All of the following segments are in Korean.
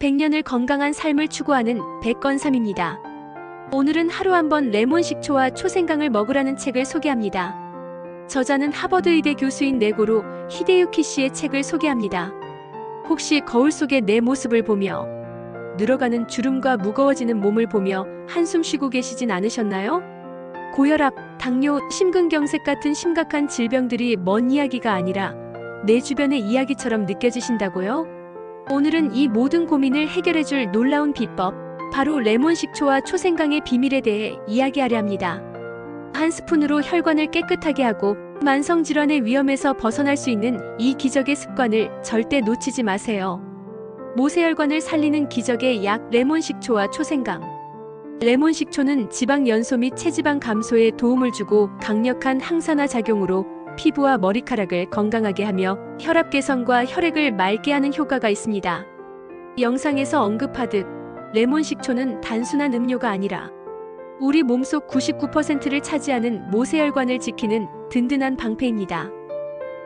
100년을 건강한 삶을 추구하는 백건삼입니다. 오늘은 하루 한 번 레몬 식초와 초생강을 먹으라는 책을 소개합니다. 저자는 하버드 의대 교수인 네고로 히데유키 씨의 책을 소개합니다. 혹시 거울 속의 내 모습을 보며 늘어가는 주름과 무거워지는 몸을 보며 한숨 쉬고 계시진 않으셨나요? 고혈압, 당뇨, 심근경색 같은 심각한 질병들이 먼 이야기가 아니라 내 주변의 이야기처럼 느껴지신다고요? 오늘은 이 모든 고민을 해결해줄 놀라운 비법, 바로 레몬 식초와 초생강의 비밀에 대해 이야기하려 합니다. 한 스푼으로 혈관을 깨끗하게 하고 만성 질환의 위험에서 벗어날 수 있는 이 기적의 습관을 절대 놓치지 마세요. 모세혈관을 살리는 기적의 약 레몬 식초와 초생강. 레몬 식초는 지방 연소 및 체지방 감소에 도움을 주고 강력한 항산화 작용으로 피부와 머리카락을 건강하게 하며 혈압 개선과 혈액을 맑게 하는 효과가 있습니다. 영상에서 언급하듯 레몬 식초는 단순한 음료가 아니라 우리 몸속 99%를 차지하는 모세혈관을 지키는 든든한 방패입니다.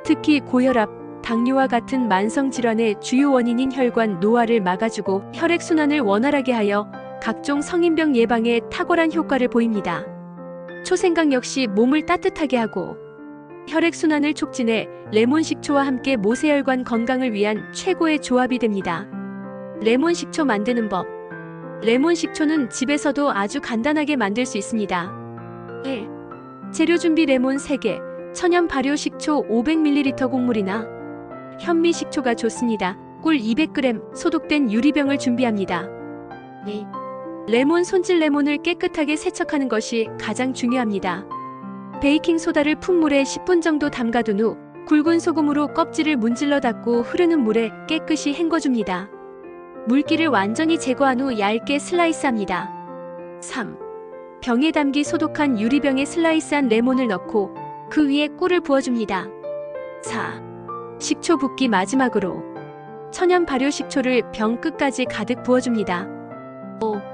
특히 고혈압, 당뇨와 같은 만성 질환의 주요 원인인 혈관 노화를 막아주고 혈액 순환을 원활하게 하여 각종 성인병 예방에 탁월한 효과를 보입니다. 초생강 역시 몸을 따뜻하게 하고 혈액 순환을 촉진해 레몬 식초와 함께 모세혈관 건강을 위한 최고의 조합이 됩니다. 레몬 식초 만드는 법. 레몬 식초는 집에서도 아주 간단하게 만들 수 있습니다. 1. 재료 준비 레몬 3개, 천연 발효 식초 500ml 곡물이나 현미 식초가 좋습니다. 꿀 200g, 소독된 유리병을 준비합니다. 2. 레몬 손질 레몬을 깨끗하게 세척하는 것이 가장 중요합니다. 베이킹 소다를 푼물에 10분 정도 담가둔 후 굵은 소금으로 껍질을 문질러 닦고 흐르는 물에 깨끗이 헹궈줍니다. 물기를 완전히 제거한 후 얇게 슬라이스합니다. 3. 병에 담기 소독한 유리병에 슬라이스한 레몬을 넣고 그 위에 꿀을 부어줍니다. 4. 식초 붓기 마지막으로 천연 발효 식초를 병 끝까지 가득 부어줍니다. 5.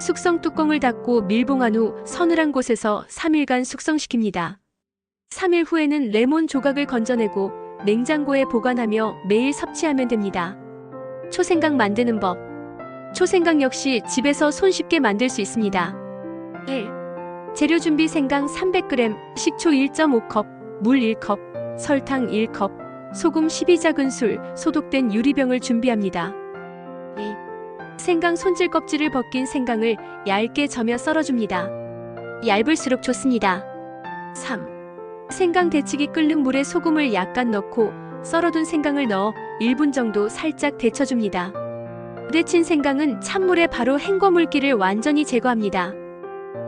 숙성 뚜껑을 닫고 밀봉한 후 서늘한 곳에서 3일간 숙성시킵니다. 3일 후에는 레몬 조각을 건져내고 냉장고에 보관하며 매일 섭취하면 됩니다. 초생강 만드는 법. 초생강 역시 집에서 손쉽게 만들 수 있습니다. 1. 재료 준비 생강 300g, 식초 1.5컵, 물 1컵, 설탕 1컵, 소금 12작은술, 소독된 유리병을 준비합니다. 2. 생강 손질 껍질을 벗긴 생강을 얇게 저며 썰어줍니다. 얇을수록 좋습니다. 3. 생강 데치기 끓는 물에 소금을 약간 넣고 썰어둔 생강을 넣어 1분 정도 살짝 데쳐줍니다. 데친 생강은 찬물에 바로 헹궈 물기를 완전히 제거합니다.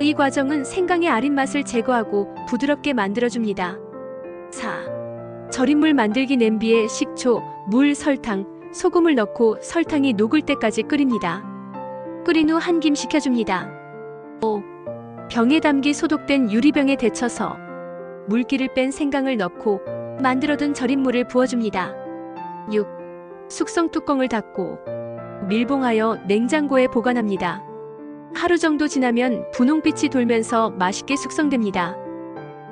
이 과정은 생강의 아린 맛을 제거하고 부드럽게 만들어줍니다. 4. 절임물 만들기 냄비에 식초, 물, 설탕, 소금을 넣고 설탕이 녹을 때까지 끓입니다. 끓인 후 한 김 식혀줍니다. 5. 병에 담기 소독된 유리병에 데쳐서 물기를 뺀 생강을 넣고 만들어둔 절임물을 부어줍니다. 6. 숙성 뚜껑을 닫고 밀봉하여 냉장고에 보관합니다. 하루 정도 지나면 분홍빛이 돌면서 맛있게 숙성됩니다.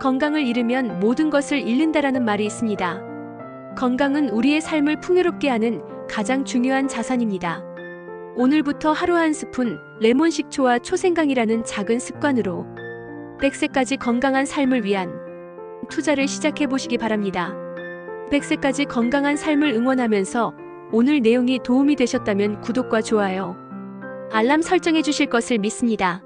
건강을 잃으면 모든 것을 잃는다라는 말이 있습니다. 건강은 우리의 삶을 풍요롭게 하는 가장 중요한 자산입니다. 오늘부터 하루 한 스푼 레몬 식초와 초생강이라는 작은 습관으로 100세까지 건강한 삶을 위한 투자를 시작해 보시기 바랍니다. 100세까지 건강한 삶을 응원하면서 오늘 내용이 도움이 되셨다면 구독과 좋아요, 알람 설정해 주실 것을 믿습니다.